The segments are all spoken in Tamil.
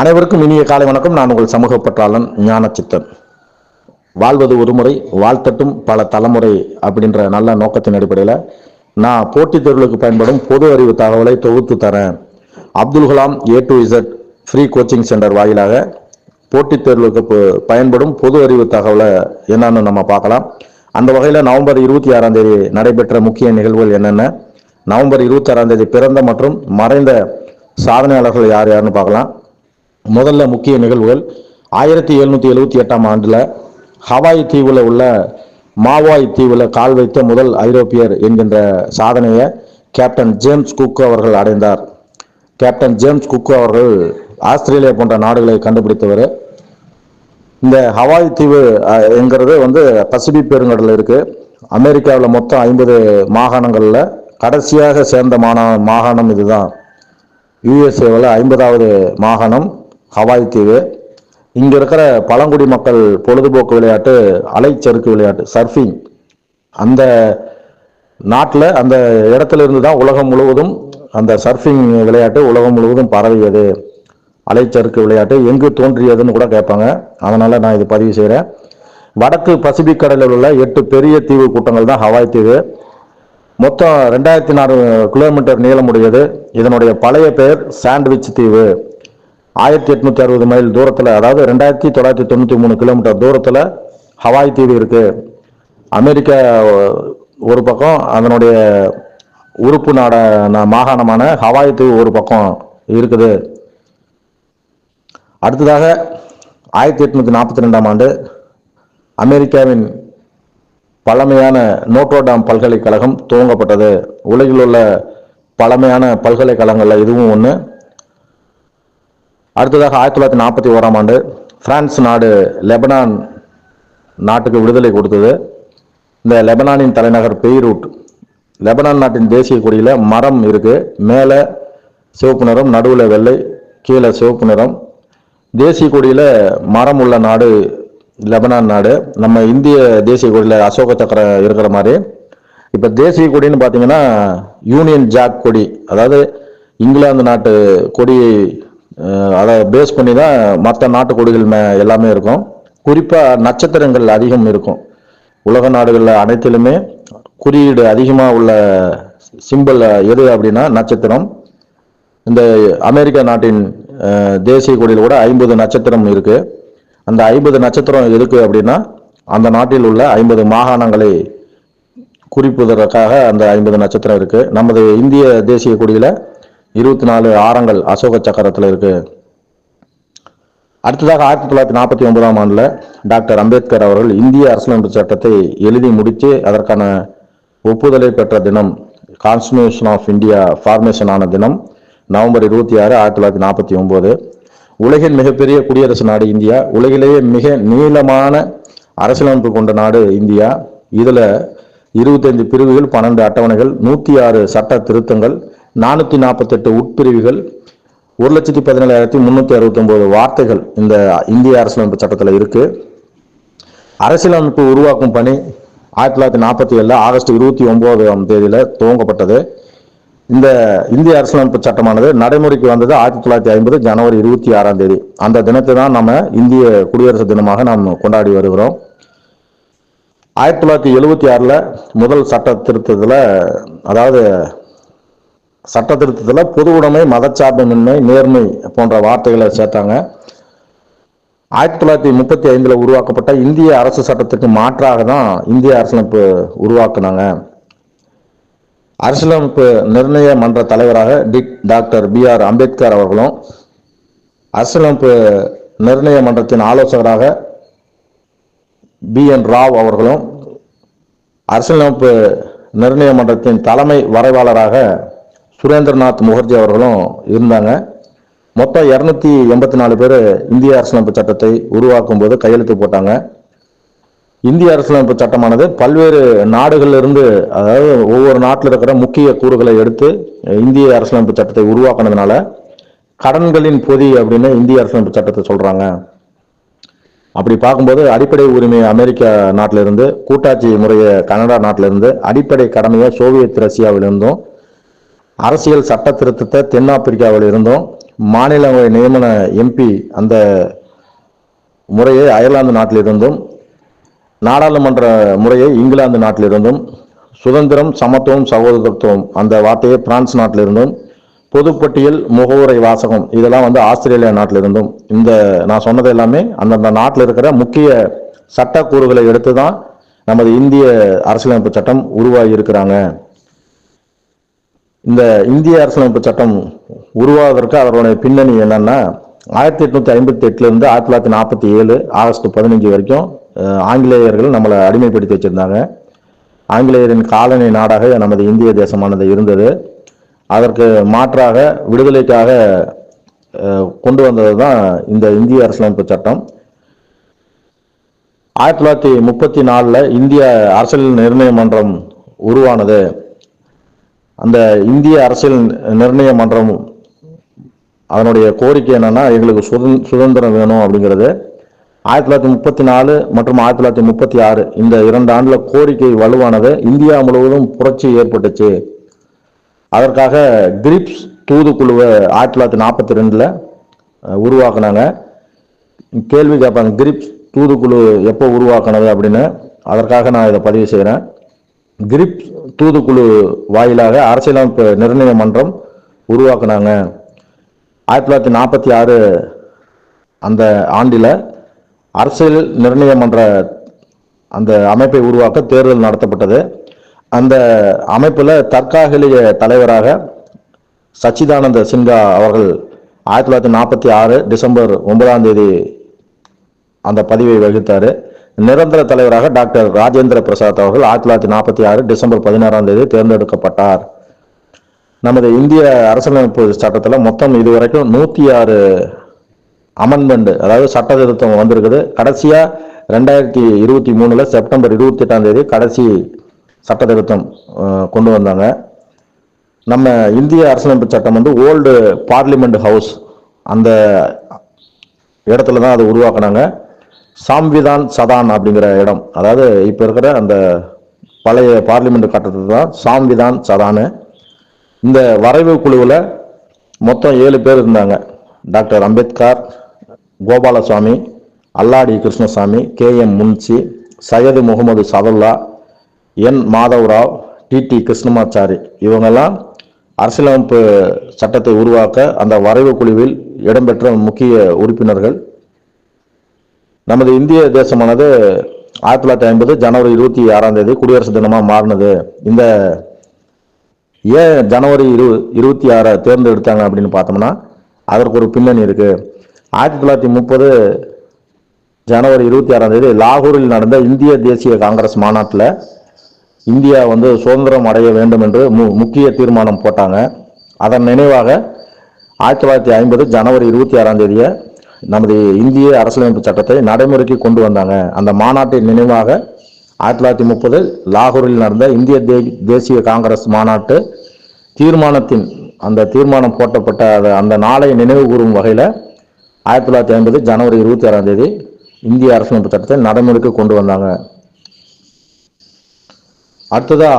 அனைவருக்கும் இனிய காலை வணக்கம். நான் உங்கள் சமூக பற்றாளன் ஞானச்சித்தன். வாழ்வது ஒரு முறை வாழ்த்தட்டும் பல தலைமுறை அப்படின்ற நல்ல நோக்கத்தின் அடிப்படையில் நான் போட்டித் தேர்வுகளுக்கு பயன்படும் பொது அறிவு தகவலை தொகுத்து தரேன். Abdul Kalam A to Z free coaching centre வாயிலாக போட்டித் தேர்வுகளுக்கு பயன்படும் பொது அறிவு தகவலை என்னன்னு நம்ம பார்க்கலாம். அந்த வகையில் நவம்பர் இருபத்தி ஆறாம் தேதி நடைபெற்ற முக்கிய நிகழ்வுகள் என்னென்ன? நவம்பர் இருபத்தி ஆறாம் தேதி பிறந்த மற்றும் மறைந்த சாதனையாளர்கள் யார் யாருன்னு பார்க்கலாம். முதல்ல முக்கிய நிகழ்வுகள். ஆயிரத்தி எழுநூத்தி எழுபத்தி எட்டாம் ஆண்டுல ஹவாய் தீவுல உள்ள மாவாய் தீவுல கால் வைத்த முதல் ஐரோப்பியர் என்கின்ற சாதனையை கேப்டன் ஜேம்ஸ் குக் அவர்கள் அடைந்தார். கேப்டன் ஜேம்ஸ் குக் அவர்கள் ஆஸ்திரேலியா போன்ற நாடுகளை கண்டுபிடித்தவர். இந்த ஹவாய் தீவு என்கிறது வந்து பசிபிக் பெருங்கடல் இருக்கு. அமெரிக்காவில் மொத்தம் ஐம்பது மாகாணங்களில் கடைசியாக சேர்ந்த மாநா மாகாணம் இதுதான். யுஎஸ்ஏவில் ஐம்பதாவது மாகாணம். ஹவாய் தீவு. இங்கே இருக்கிற பழங்குடி மக்கள் பொழுதுபோக்கு விளையாட்டு அலைச்சறுக்கு விளையாட்டு சர்ஃபிங் அந்த நாட்டில் அந்த இடத்துல இருந்து தான் உலகம் முழுவதும் அந்த சர்ஃபிங் விளையாட்டு உலகம் முழுவதும் பரவியது. அலைச்சறுக்கு விளையாட்டு எங்கு தோன்றியதுன்னு கூட கேட்பாங்க. அதனால் நான் இது பதிவு செய்கிறேன் வடக்கு பசிபிக் கடலில் உள்ள எட்டு பெரிய தீவு கூட்டங்கள் தான் ஹவாய் தீவு. மொத்தம் ரெண்டாயிரத்தி நாலு கிலோமீட்டர் நீளமுடையது. இதனுடைய பழைய பெயர் சாண்ட்விச் தீவு. ஆயிரத்தி எட்நூத்தி அறுபது மைல் தூரத்தில் அதாவது ரெண்டாயிரத்தி தொள்ளாயிரத்தி தொண்ணூற்றி மூணு கிலோமீட்டர் தூரத்தில் ஹவாய் தீவு இருக்கு. அமெரிக்கா ஒரு பக்கம் அதனுடைய உறுப்பு நாட மாகாணமான ஹவாய் தீவு ஒரு பக்கம் இருக்குது. அடுத்ததாக ஆயிரத்தி எட்நூத்தி நாற்பத்தி ரெண்டாம் ஆண்டு அமெரிக்காவின் பழமையான நோட்டோடாம் பல்கலைக்கழகம் துவங்கப்பட்டது. உலகில் உள்ள பழமையான பல்கலைக்கழகங்கள்ல இதுவும் ஒன்று அடுத்ததாக ஆயிரத்தி தொள்ளாயிரத்தி நாற்பத்தி ஓராம் ஆண்டு பிரான்ஸ் நாடு லெபனான் நாட்டுக்கு விடுதலை கொடுத்தது. இந்த லெபனானின் தலைநகர் பெய்ரூட். லெபனான் நாட்டின் தேசிய கொடியில் மரம் இருக்குது மேலே சிவப்பு நிறம் நடுவில் வெள்ளை கீழே சிவப்பு நிறம். தேசிய கொடியில் மரம் உள்ள நாடு லெபனான் நாடு. நம்ம இந்திய தேசிய கொடியில் அசோக சக்கரம் இருக்கிற மாதிரி. இப்போ தேசிய கொடின்னு பார்த்தீங்கன்னா யூனியன் ஜாக் கொடி. அதாவது இங்கிலாந்து நாட்டு கொடியை அதை பேஸ் பண்ணி தான் மற்ற நாட்டு கொடிகள் எல்லாமே இருக்கும். குறிப்பாக நட்சத்திரங்கள் அதிகம் இருக்கும். உலக நாடுகளில் அனைத்திலுமே குறியீடு அதிகமாக உள்ள சிம்பிள் எது அப்படின்னா நட்சத்திரம். இந்த அமெரிக்கா நாட்டின் தேசிய கொடியில் கூட ஐம்பது நட்சத்திரம் இருக்கு. அந்த ஐம்பது நட்சத்திரம் எதுக்கு அப்படின்னா அந்த நாட்டில் உள்ள ஐம்பது மாகாணங்களை குறிப்பதற்காக அந்த ஐம்பது நட்சத்திரம் இருக்கு. நமது இந்திய தேசிய கொடியில இருபத்தி நாலு ஆரங்கள் அசோக சக்கரத்தில் இருக்கு. அடுத்ததாக ஆயிரத்தி தொள்ளாயிரத்தி நாற்பத்தி ஒன்பதாம் ஆண்டுல டாக்டர் அம்பேத்கர் அவர்கள் இந்திய அரசியலமைப்பு சட்டத்தை எழுதி முடித்து அதற்கான ஒப்புதலை பெற்ற தினம் கான்ஸ்டியூஷன் ஆஃப் இந்தியா ஃபார்மேஷன் ஆன தினம் நவம்பர் இருபத்தி ஆறு ஆயிரத்தி தொள்ளாயிரத்தி நாற்பத்தி ஒன்பது. உலகின் மிகப்பெரிய குடியரசு நாடு இந்தியா. உலகிலேயே மிக நீளமான அரசியலமைப்பு கொண்ட நாடு இந்தியா. இதில் இருபத்தைந்து பிரிவுகள் பன்னெண்டு அட்டவணைகள் நூத்தி ஆறு சட்ட திருத்தங்கள் நானூற்றி நாற்பத்தெட்டு உட்பிரிவுகள் ஒரு லட்சத்தி பதினேழாயிரத்தி முந்நூற்றி அறுபத்தொம்போது வார்த்தைகள் இந்த இந்திய அரசியலமைப்பு சட்டத்தில் இருக்குது அரசியலமைப்பு உருவாக்கும் பணி ஆயிரத்தி தொள்ளாயிரத்தி நாற்பத்தி ஏழில் ஆகஸ்ட் இருபத்தி ஒம்போதாம் தேதியில் துவங்கப்பட்டது. இந்த இந்திய அரசியலமைப்பு சட்டமானது நடைமுறைக்கு வந்தது ஆயிரத்தி தொள்ளாயிரத்தி ஐம்பது ஜனவரி இருபத்தி ஆறாம் தேதி. அந்த தினத்தை தான் நம்ம இந்திய குடியரசு தினமாக நாம் கொண்டாடி வருகிறோம். ஆயிரத்தி தொள்ளாயிரத்தி எழுபத்தி ஆறில் முதல் சட்ட திருத்தத்தில் அதாவது சட்ட திருத்தத்தில் பொது உடைமை மதச்சார்புமின்மை நேர்மை போன்ற வார்த்தைகளை சேர்த்தாங்க. ஆயிரத்தி தொள்ளாயிரத்தி முப்பத்தி ஐந்தில் உருவாக்கப்பட்ட இந்திய அரசு சட்டத்துக்கு மாற்றாக தான் இந்திய அரசியலமைப்பு உருவாக்குனாங்க. அரசியலமைப்பு நிர்ணய மன்ற தலைவராக டிக் டாக்டர் பி ஆர் அம்பேத்கர் அவர்களும் அரசியலமைப்பு நிர்ணய மன்றத்தின் ஆலோசகராக பி என் ராவ் அவர்களும் அரசியலமைப்பு நிர்ணய மன்றத்தின் தலைமை வரைவாளராக சுரேந்திரநாத் முகர்ஜி அவர்களும் இருந்தாங்க. மொத்தம் இரநூத்தி எண்பத்தி நாலு பேர் இந்திய அரசியலமைப்பு சட்டத்தை உருவாக்கும் போது கையெழுத்து போட்டாங்க. இந்திய அரசியலமைப்பு சட்டமானது பல்வேறு நாடுகளிலிருந்து அதாவது ஒவ்வொரு நாட்டில் இருக்கிற முக்கிய கூறுகளை எடுத்து இந்திய அரசியலமைப்பு சட்டத்தை உருவாக்குனதுனால கடன்களின் பொதி அப்படின்னு இந்திய அரசியலமைப்பு சட்டத்தை சொல்றாங்க. அப்படி பார்க்கும்போது அடிப்படை உரிமை அமெரிக்கா நாட்டிலிருந்து கூட்டாட்சி முறையை கனடா நாட்டிலிருந்து அடிப்படை கடமையை சோவியத் ரஷ்யாவிலிருந்தும் அரசியல் சட்ட திருத்தத்தை தென்னாப்பிரிக்காவில் இருந்தும். மாநிலங்களவை நியமன எம்பி அந்த முறையை அயர்லாந்து நாட்டிலிருந்தும் நாடாளுமன்ற முறையை இங்கிலாந்து நாட்டிலிருந்தும் சுதந்திரம் சமத்துவம் சகோதரத்துவம் அந்த வார்த்தையை பிரான்ஸ் நாட்டிலிருந்தும் பொதுப்பட்டியல் முகவுரை வாசகம் இதெல்லாம் வந்து ஆஸ்திரேலியா நாட்டிலிருந்தும் இந்த நான் சொன்னது எல்லாமே அந்தந்த நாட்டில் இருக்கிற முக்கிய சட்டக்கூறுகளை எடுத்து தான் நமது இந்திய அரசியலமைப்பு சட்டம் உருவாகி இருக்கிறாங்க. இந்த இந்திய அரசியலமைப்பு சட்டம் உருவாவதற்கு அவர்களுடைய பின்னணி என்னன்னா ஆயிரத்தி எட்நூத்தி ஐம்பத்தி எட்டுல இருந்து ஆயிரத்தி தொள்ளாயிரத்தி நாற்பத்தி ஏழு ஆகஸ்ட் பதினஞ்சு வரைக்கும் ஆங்கிலேயர்கள் நம்மளை அடிமைப்படுத்தி வச்சிருந்தாங்க. ஆங்கிலேயரின் காலனி நாடாக நமது இந்திய தேசமானது இருந்தது. அதற்கு மாற்றாக விடுதலைக்காக கொண்டு வந்தது தான் இந்த இந்திய அரசியலமைப்பு சட்டம். ஆயிரத்தி தொள்ளாயிரத்தி முப்பத்தி நாலில் இந்திய அரசியல் நிர்ணய மன்றம் உருவானது. அந்த இந்திய அரசியல் நிர்ணய மன்றம் அதனுடைய கோரிக்கை என்னன்னா எங்களுக்கு சுதந்திரம் வேணும் அப்படிங்கிறது. ஆயிரத்தி தொள்ளாயிரத்தி முப்பத்தி நாலு மற்றும் ஆயிரத்தி தொள்ளாயிரத்தி முப்பத்தி ஆறு இந்த இரண்டு ஆண்டுல கோரிக்கை வலுவானது இந்தியா முழுவதும் புரட்சி ஏற்பட்டுச்சு. அதற்காக கிரிப்ஸ் தூதுக்குழுவை ஆயிரத்தி தொள்ளாயிரத்தி நாற்பத்தி ரெண்டுல உருவாக்குனாங்க. கேள்வி கேட்பாங்க கிரிப்ஸ் தூதுக்குழு எப்போ உருவாக்குனது? அப்படின்னு. அதற்காக நான் இதை பதிவு செய்கிறேன் கிரிப்ஸ் தூதுக்குழு வாயிலாக அரசியலமைப்பு நிர்ணய மன்றம் உருவாக்குனாங்க. ஆயிரத்தி தொள்ளாயிரத்தி நாற்பத்தி ஆறு அந்த ஆண்டில் அரசியல் நிர்ணய மன்ற அந்த அமைப்பை உருவாக்க தேர்தல் நடத்தப்பட்டது. அந்த அமைப்பில் தற்காலிக தலைவராக சச்சிதானந்த சின்ஹா அவர்கள் ஆயிரத்தி தொள்ளாயிரத்தி நாற்பத்தி ஆறு டிசம்பர் ஒன்பதாம் தேதி அந்த பதவியை வகித்தார். நிரந்தர தலைவராக டாக்டர் ராஜேந்திர பிரசாத் அவர்கள் ஆயிரத்தி தொள்ளாயிரத்தி நாற்பத்தி ஆறு டிசம்பர் பதினாறாம் தேதி தேர்ந்தெடுக்கப்பட்டார். நமது இந்திய அரசியலமைப்பு சட்டத்தில் மொத்தம் இதுவரைக்கும் நூற்றி ஆறு அமெண்ட்மெண்ட் அதாவது சட்ட திருத்தம் வந்திருக்குது. கடைசியாக ரெண்டாயிரத்தி இருபத்தி மூணில் செப்டம்பர் இருபத்தி எட்டாம் தேதி கடைசி சட்ட திருத்தம் கொண்டு வந்தாங்க. நம்ம இந்திய அரசியலமைப்பு சட்டம் வந்து ஓல்டு பார்லிமெண்ட் ஹவுஸ் அந்த இடத்துல தான் அதை உருவாக்குனாங்க. சாம்விதான் சதான் அப்படிங்கிற இடம். அதாவது இப்போ இருக்கிற அந்த பழைய பார்லிமெண்ட் கட்டத்தில் தான் சாம்விதான் சதானு இந்த வரைவு குழுவில் மொத்தம் ஏழு பேர் இருந்தாங்க. Doctor Ambedkar Gopalaswamy Alladi Krishnaswamy K M Munshi Syed Mohammed Sadullah N Madhava Rao TT Krishnamachari. இவங்கெல்லாம் அரசியலமைப்பு சட்டத்தை உருவாக்க அந்த வரைவு குழுவில் இடம்பெற்ற முக்கிய உறுப்பினர்கள். நமது இந்திய தேசமானது ஆயிரத்தி தொள்ளாயிரத்தி ஐம்பது ஜனவரி இருபத்தி ஆறாம் தேதி குடியரசு தினமாக மாறினது. இந்த ஏன் ஜனவரி இரு இருபத்தி ஆறை தேர்ந்தெடுத்தாங்க அப்படின்னு பார்த்தோம்னா அதற்கு ஒரு பின்னணி இருக்கு. ஆயிரத்தி தொள்ளாயிரத்தி முப்பது ஜனவரி இருபத்தி ஆறாம் தேதி லாகூரில் நடந்த இந்திய தேசிய காங்கிரஸ் மாநாட்டில் இந்தியா வந்து சுதந்திரம் அடைய வேண்டும் என்று மு முக்கிய தீர்மானம் போட்டாங்க. அதன் நினைவாக ஆயிரத்தி தொள்ளாயிரத்தி ஐம்பது ஜனவரி இருபத்தி ஆறாம் தேதியை நமது இந்திய அரசியலமைப்பு சட்டத்தை நடைமுறைக்கு கொண்டு வந்தாங்க. அந்த மாநாட்டின் நினைவாக ஆயிரத்தி தொள்ளாயிரத்தி முப்பது லாகூரில் நடந்த இந்திய தே தேசிய காங்கிரஸ் மாநாட்டு தீர்மானத்தின் அந்த தீர்மானம் போட்டப்பட்ட அந்த நாளை நினைவு கூறும் வகையில் ஆயிரத்தி தொள்ளாயிரத்தி ஐம்பது ஜனவரி இருபத்தி ஆறாம் தேதி இந்திய அரசியலமைப்பு சட்டத்தை நடைமுறைக்கு கொண்டு வந்தாங்க. அடுத்ததா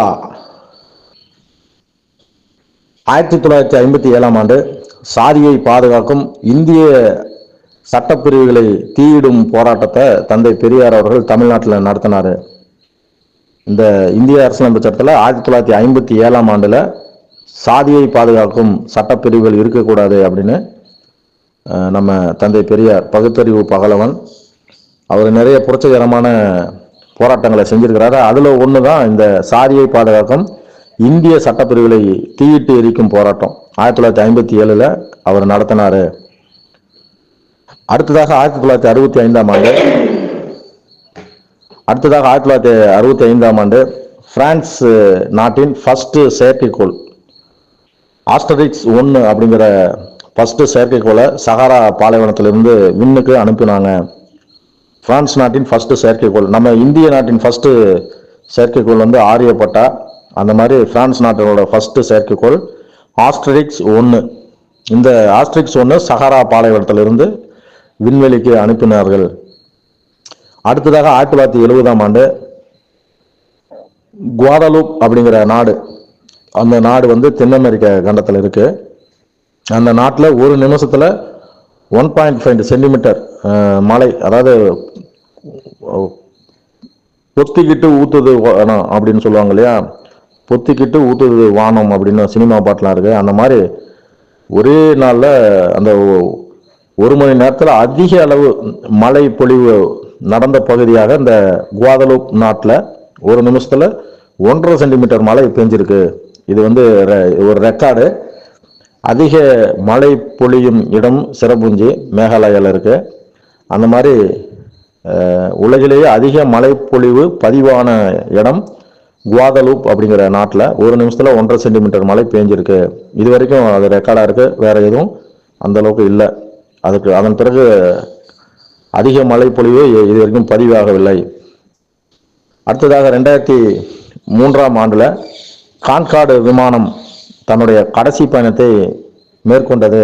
ஆயிரத்தி தொள்ளாயிரத்தி ஐம்பத்தி ஏழாம் ஆண்டு சாதியை பாதுகாக்கும் இந்திய சட்டப்பிரிவுகளை தீயிடும் போராட்டத்தை தந்தை பெரியார் அவர்கள் தமிழ்நாட்டில் நடத்தினார். இந்த இந்திய அரசியலமைப்பு சட்டத்தில் ஆயிரத்தி தொள்ளாயிரத்தி ஐம்பத்தி ஏழாம் ஆண்டில் சாதியை பாதுகாக்கும் சட்டப்பிரிவுகள் இருக்கக்கூடாது அப்படின்னு நம்ம தந்தை பெரியார் பகுத்தறிவு பகலவன் அவர் நிறைய புரட்சிகரமான போராட்டங்களை செஞ்சிருக்கிறாரு. அதில் ஒன்று தான் இந்த சாதியை பாதுகாக்கும் இந்திய சட்டப்பிரிவுகளை தீயிட்டு எரிக்கும் போராட்டம். ஆயிரத்தி தொள்ளாயிரத்தி ஐம்பத்தி ஏழில் அவர் நடத்தினாரு. அடுத்ததாக ஆயிரத்தி தொள்ளாயிரத்தி அறுபத்தி ஐந்தாம் ஆண்டு. அடுத்ததாக ஆயிரத்தி தொள்ளாயிரத்தி அறுபத்தி ஐந்தாம் ஆண்டு பிரான்ஸ் நாட்டின் ஃபர்ஸ்ட் செயற்கைக்கோள் ஆஸ்டரிக்ஸ் ஒன்று அப்படிங்கிற ஃபர்ஸ்ட் செயற்கைக்கோளை சஹாரா பாலைவனத்திலிருந்து விண்ணுக்கு அனுப்பினாங்க. பிரான்ஸ் நாட்டின் ஃபர்ஸ்ட் செயற்கைக்கோள் நம்ம இந்திய நாட்டின் ஃபர்ஸ்ட் செயற்கைக்கோள் வந்து ஆரியப்பட்டா அந்த மாதிரி பிரான்ஸ் நாட்டினோட ஃபர்ஸ்ட் செயற்கைக்கோள் ஆஸ்ட்ரிக்ஸ் ஒன்று இந்த ஆஸ்ட்ரிக்ஸ் ஒன்று சஹாரா பாலைவனத்திலிருந்து விண்வெளிக்கு அனுப்பினார்கள். அடுத்ததாக ஆயிரத்தி தொள்ளாயிரத்தி எழுபதாம் ஆண்டு குவாடலூப் அப்படிங்கிற நாடு அந்த நாடு வந்து தென் அமெரிக்க கண்டத்தில் இருக்கு. அந்த நாட்டில் ஒரு நிமிஷத்தில் ஒன் பாயிண்ட் ஃபைவ் சென்டிமீட்டர் மழை அதாவது பொத்திக்கிட்டு ஊத்துது வானம் அப்படின்னு சொல்லுவாங்க இல்லையா? பொத்திக்கிட்டு ஊத்துது வானம் அப்படின்னு சினிமா பாட்டெலாம் இருக்குது அந்த மாதிரி ஒரே நாளில் அந்த ஒரு மணி நேரத்தில் அதிக அளவு மழை பொழிவு நடந்த பகுதியாக இந்த குவாதலூப் நாட்டில் ஒரு நிமிஷத்தில் ஒன்றரை சென்டிமீட்டர் மழை பெஞ்சிருக்கு. இது வந்து ரெ- ஒரு ரெக்கார்டு. அதிக மழை பொழியும் இடம் சிறப்புஞ்சி மேகாலயாவில் இருக்குது அந்த மாதிரி உலகிலேயே அதிக மழை பொழிவு பதிவான இடம் குவாதலூப் அப்படிங்கிற நாட்டில் ஒரு நிமிஷத்தில் ஒன்றரை சென்டிமீட்டர் மழை பெஞ்சிருக்கு. இது வரைக்கும் அது ரெக்கார்டாக இருக்குது வேறு எதுவும் அந்த அளவுக்கு இல்லை. அதுக்கு அதன் பிறகு அதிக மழை இது வரைக்கும் பதிவாகவில்லை. அடுத்ததாக ரெண்டாயிரத்தி மூன்றாம் ஆண்டில் கான்காடு விமானம் தன்னுடைய கடைசி பயணத்தை மேற்கொண்டது.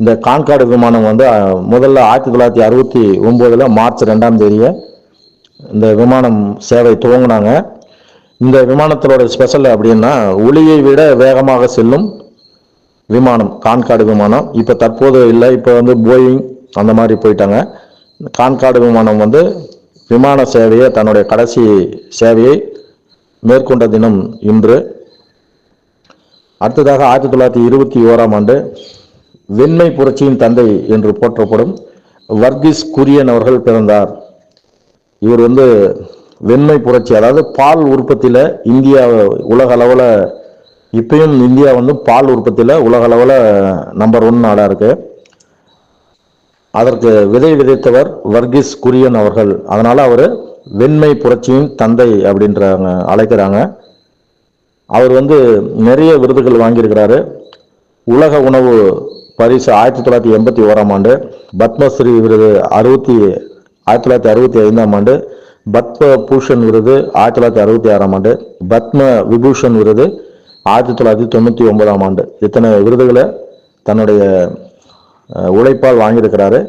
இந்த கான்காடு விமானம் வந்து முதல்ல ஆயிரத்தி தொள்ளாயிரத்தி அறுபத்தி ஒம்போதில் மார்ச் ரெண்டாம் தேதியை இந்த விமானம் சேவை துவங்கினாங்க. இந்த விமானத்தோட ஸ்பெஷல் அப்படின்னா ஒளியை விட வேகமாக செல்லும் விமானம் கான்காடு விமானம். இப்போ தற்போது இல்லை இப்போ வந்து போயிங் அந்த மாதிரி போயிட்டாங்க. கான்காடு விமானம் வந்து விமான சேவையை தன்னுடைய கடைசி சேவையை மேற்கொண்ட தினம் இன்று. அடுத்ததாக ஆயிரத்தி தொள்ளாயிரத்தி இருபத்தி ஓராம் ஆண்டு வெண்மை புரட்சியின் தந்தை என்று போற்றப்படும் வர்கீஸ் குரியன் அவர்கள் பிறந்தார். இவர் வந்து வெண்மை புரட்சி அதாவது பால் உற்பத்தியில் இந்தியா உலக அளவில் இப்பயும் இந்தியா வந்து பால் உற்பத்தியில் உலக அளவில் நம்பர் ஒன் நாடாக இருக்கு. அதற்கு விதை விதைத்தவர் வர்கீஸ் குரியன் அவர்கள். அதனால் அவர் வெண்மை புரட்சியின் தந்தை அப்படின்றாங்க அழைக்கிறாங்க. அவர் வந்து நிறைய விருதுகள் வாங்கியிருக்கிறாரு. உலக உணவு பரிசு ஆயிரத்தி தொள்ளாயிரத்தி எண்பத்தி ஓராம் ஆண்டு பத்மஸ்ரீ விருது அறுபத்தி ஆயிரத்தி தொள்ளாயிரத்தி அறுபத்தி ஐந்தாம் ஆண்டு பத்ம பூஷன் விருது ஆயிரத்தி தொள்ளாயிரத்தி அறுபத்தி ஆறாம் ஆண்டு பத்ம விபூஷன் விருது ஆயிரத்தி தொள்ளாயிரத்தி தொண்ணூற்றி ஒன்பதாம் ஆண்டு. இத்தனை விருதுகளை தன்னுடைய உழைப்பால் வாங்கியிருக்கிறாரு.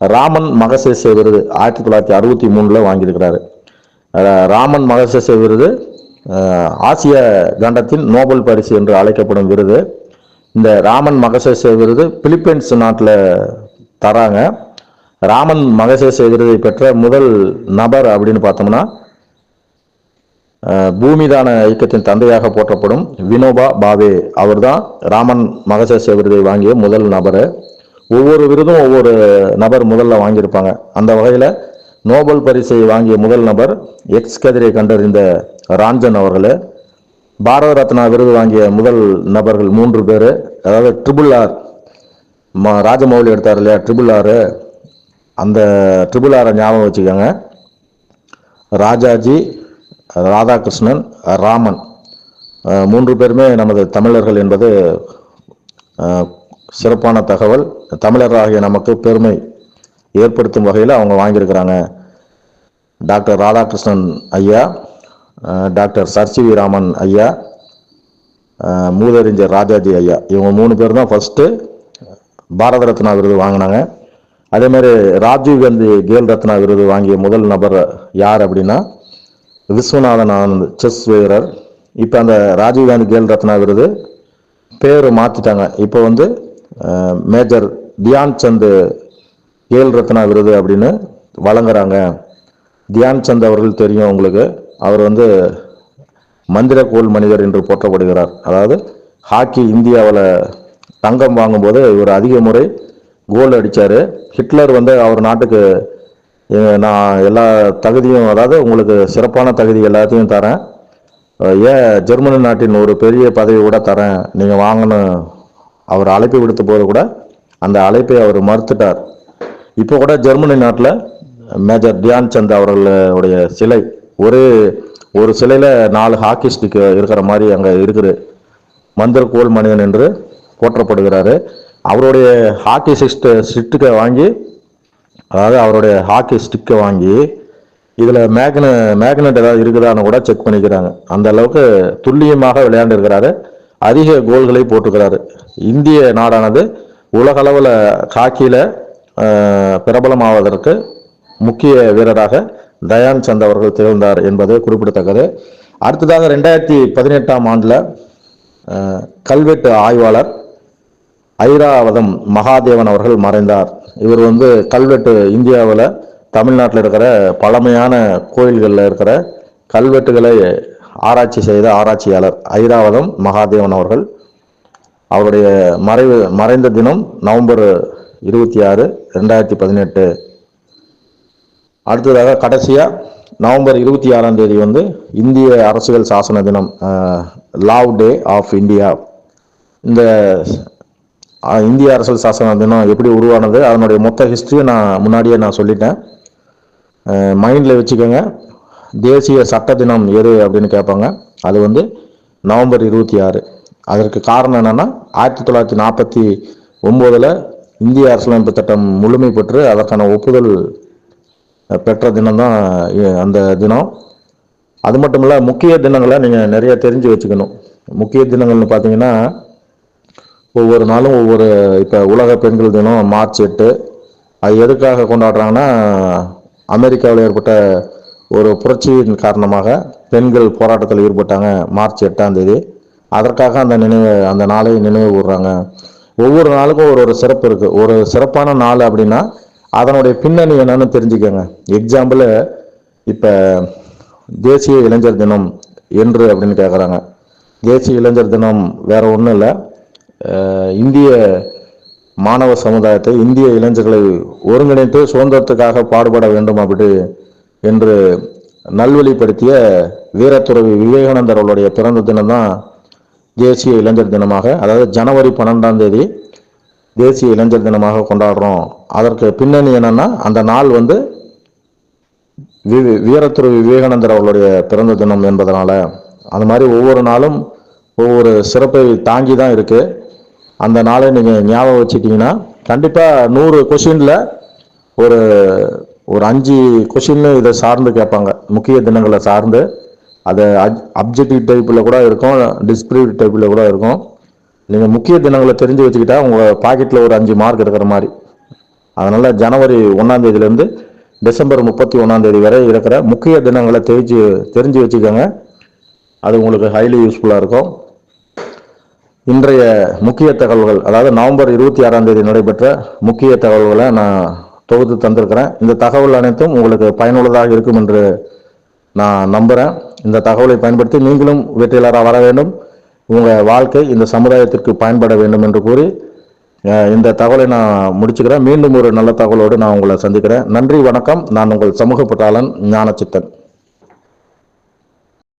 ராமன் மகசேசே விருது ஆயிரத்தி தொள்ளாயிரத்தி அறுபத்தி மூணில் வாங்கியிருக்கிறாரு. ராமன் மகசேசே விருது ஆசிய கண்டத்தின் நோபல் பரிசு என்று அழைக்கப்படும் விருது. இந்த ராமன் மகசேசே விருது பிலிப்பைன்ஸ் நாட்டில் தராங்க. ராமன் மகசேசே விருதை பெற்ற முதல் நபர் அப்படின்னு பார்த்தோம்னா பூமிதான இயக்கத்தின் தந்தையாக போற்றப்படும் வினோபா பாவே அவர்தான் ராமன் மகசேசே விருதை வாங்கிய முதல் நபர். ஒவ்வொரு விருதும் ஒவ்வொரு நபர் முதல்ல வாங்கியிருப்பாங்க. அந்த வகையில் நோபல் பரிசை வாங்கிய முதல் நபர் எக்ஸ் கதிரை கண்டறிந்த ராஞ்சன் அவர்கள். பாரத ரத்னா விருது வாங்கிய முதல் நபர்கள் மூன்று பேர். அதாவது ட்ரிபிள் ஆர் ம ராஜமௌலி எடுத்தார் இல்லையா? ட்ரிபிள் ஆர் அந்த ட்ரிபிள் ஆரை ஞாபகம் வச்சுக்கோங்க. ராஜாஜி ராதாகிருஷ்ணன் ராமன் மூன்று பேருமே நமது தமிழர்கள் என்பது சிறப்பான தகவல். தமிழராகிய நமக்கு பெருமை ஏற்படுத்தும் வகையில் அவங்க வாங்கியிருக்கிறாங்க. டாக்டர் ராதாகிருஷ்ணன் ஐயா டாக்டர் சர்சிவி ராமன் ஐயா மூதறிஞர் ராஜாஜி ஐயா இவங்க மூணு பேர் தான் ஃபஸ்ட்டு பாரத ரத்னா விருது வாங்கினாங்க. அதேமாதிரி ராஜீவ் காந்தி கேல் ரத்னா விருது வாங்கிய முதல் நபர் யார் அப்படின்னா விஸ்வநாதன் ஆனந்த் செஸ் வீரர் இப்போ அந்த ராஜீவ்காந்தி கேல் ரத்னா விருது. பேர் மாற்றிட்டாங்க இப்போ வந்து மேஜர் தியான் சந்த் கேல் ரத்னா விருது அப்படின்னு வழங்குறாங்க. தியான் சந்த் அவர்கள் தெரியும் உங்களுக்கு. அவர் வந்து மந்திர கோல் மனிதர் என்று போற்றப்படுகிறார். அதாவது ஹாக்கி இந்தியாவில் தங்கம் வாங்கும்போது இவர் அதிக முறை கோல் அடித்தார் ஹிட்லர் வந்து அவர் நாட்டுக்கு நான் எல்லா தகுதியும் அதாவது உங்களுக்கு சிறப்பான தகுதி எல்லாத்தையும் தரேன். ஏன் ஜெர்மனி நாட்டின் ஒரு பெரிய பதவி கூட தரேன். நீங்கள் வாங்கணும். அவர் அழைப்பு விடுத்த போது கூட அந்த அழைப்பை அவர் மறுத்துட்டார். இப்போ கூட ஜெர்மனி நாட்டில் மேஜர் தியான் சந்த் அவர்களுடைய சிலை ஒரு ஒரு சிலையில் நாலு ஹாக்கி ஸ்டிக் இருக்கிற மாதிரி அங்கே இருக்குது. மந்திர கோல் மனிதன் என்று போற்றப்படுகிறாரு. அவருடைய ஹாக்கி சிஸ்ட் சிட்டுக்கை வாங்கி அதாவது அவருடைய ஹாக்கி ஸ்டிக்கை வாங்கி இதில் மேக்ன மேக்னெட் ஏதாவது இருக்குதான்னு கூட செக் பண்ணிக்கிறாங்க. அந்த அளவுக்கு துல்லியமாக விளையாண்டிருக்கிறாரு. அதிக கோல்களை போட்டுக்கிறாரு இந்திய நாடானது உலகளவில் ஹாக்கியில் பிரபலமாவதற்கு முக்கிய வீரராக தயான் சந்த் அவர்கள் திகழ்ந்தார் என்பது குறிப்பிடத்தக்கது. அடுத்ததாக ரெண்டாயிரத்தி பதினெட்டாம் ஆண்டில் கல்வெட்டு ஆய்வாளர் ஐராவதம் மகாதேவன் அவர்கள் மறைந்தார். இவர் வந்து கல்வெட்டு இந்தியாவில் தமிழ்நாட்டில் இருக்கிற பழமையான கோயில்களில் இருக்கிற கல்வெட்டுகளை ஆராய்ச்சி செய்த ஆராய்ச்சியாளர் ஐராவதம் மகாதேவன் அவர்கள். அவருடைய மறைவு மறைந்த தினம் நவம்பர் இருபத்தி ஆறு ரெண்டாயிரத்தி பதினெட்டு. அடுத்ததாக கடைசியாக நவம்பர் இருபத்தி ஆறாம் தேதி வந்து இந்திய அரசியல் சாசன தினம் லாவ் டே ஆஃப் இந்தியா இந்த இந்திய அரசியல் சாசன தினம் எப்படி உருவானது அதனுடைய மொத்த ஹிஸ்ட்ரியை நான் முன்னாடியே நான் சொல்லிட்டேன். மைண்டில் வச்சுக்கோங்க தேசிய சட்ட தினம் எது அப்படின்னு கேட்பாங்க. அது வந்து நவம்பர் இருபத்தி ஆறு. அதற்கு காரணம் என்னென்னா ஆயிரத்தி தொள்ளாயிரத்தி நாற்பத்தி ஒம்போதில் இந்திய அரசியலமைப்பு திட்டம் முழுமை பெற்று அதற்கான ஒப்புதல் பெற்ற தினம்தான் அந்த தினம். அது மட்டும் இல்லை முக்கிய தினங்களை நீங்கள் நிறைய தெரிஞ்சு வச்சுக்கணும். முக்கிய தினங்கள்னு பார்த்தீங்கன்னா ஒவ்வொரு நாளும் ஒவ்வொரு இப்போ உலக பெண்கள் தினம் மார்ச் எட்டு. அது எதுக்காக கொண்டாடுறாங்கன்னா அமெரிக்காவில் ஏற்பட்ட ஒரு புரட்சியின் காரணமாக பெண்கள் போராட்டத்தில் ஈடுபட்டாங்க மார்ச் எட்டாம் தேதி. அதற்காக அந்த நினைவு அந்த நாளை நினைவு கூறுறாங்க ஒவ்வொரு நாளுக்கும் ஒரு ஒரு சிறப்பு இருக்குது ஒரு சிறப்பான நாள் அப்படின்னா அதனுடைய பின்னணி என்னன்னு தெரிஞ்சுக்கோங்க. எக்ஸாம்பிள் இப்போ தேசிய இளைஞர் தினம் என்று அப்படின்னு கேட்குறாங்க தேசிய இளைஞர் தினம் வேற ஒன்றும் இல்லை. இந்திய மாணவ சமுதாயத்தை இந்திய இளைஞர்களை ஒருங்கிணைத்து சுதந்திரத்துக்காக பாடுபட வேண்டும் அப்படி என்று நல்வழிப்படுத்திய வீரத்துறவி விவேகானந்தர் அவருடைய பிறந்த தினம்தான் தேசிய இளைஞர் தினமாக அதாவது ஜனவரி பன்னெண்டாம் தேதி தேசிய இளைஞர் தினமாக கொண்டாடுறோம். அதற்கு பின்னணி என்னன்னா அந்த நாள் வந்து வி- வீரத்துறை விவேகானந்தர் அவர்களுடைய பிறந்த தினம் என்பதனால அந்த மாதிரி ஒவ்வொரு நாளும் ஒவ்வொரு சிறப்பை தாங்கி தான் இருக்குது அந்த நாளை நீங்கள் ஞாபகம் வச்சுட்டிங்கன்னா கண்டிப்பாக நூறு கொஷினில் ஒரு ஒரு அஞ்சு கொஷின்னு இதை சார்ந்து கேட்பாங்க. முக்கிய தினங்களை சார்ந்து. அது அப்ஜெக்டிவ் டைப்பில் கூட இருக்கும் டிஸ்கிரிப்டிவ் டைப்பில் கூட இருக்கும். நீங்கள் முக்கிய தினங்களை தெரிஞ்சு வச்சுக்கிட்டா உங்கள் பாக்கெட்டில் ஒரு அஞ்சு மார்க் இருக்கிற மாதிரி. அதனால் ஜனவரி ஒன்றாந்தேதியிலேருந்து டிசம்பர் முப்பத்தி ஒன்றாந்தேதி வரை இருக்கிற முக்கிய தினங்களை தெரிஞ்சு தெரிஞ்சு வச்சுக்கோங்க. அது உங்களுக்கு ஹைலி யூஸ்ஃபுல்லாக இருக்கும். இன்றைய முக்கிய தகவல்கள் அதாவது நவம்பர் இருபத்தி ஆறாம் தேதி நடைபெற்ற முக்கிய தகவல்களை நான் தொகுத்து தந்திருக்கிறேன். இந்த தகவல் அனைத்தும் உங்களுக்கு பயனுள்ளதாக இருக்கும் என்று நான் நம்புகிறேன் இந்த தகவலை பயன்படுத்தி நீங்களும் வெற்றியாளராக வர வேண்டும். உங்கள் வாழ்க்கை இந்த சமுதாயத்திற்கு பயன்பட வேண்டும் என்று கூறி இந்த தகவலை நான் முடிச்சுக்கிறேன். மீண்டும் ஒரு நல்ல தகவலோடு நான் உங்களை சந்திக்கிறேன். நன்றி வணக்கம். நான் உங்கள் சமூக பட்டாளன் ஞானச்சித்தன்.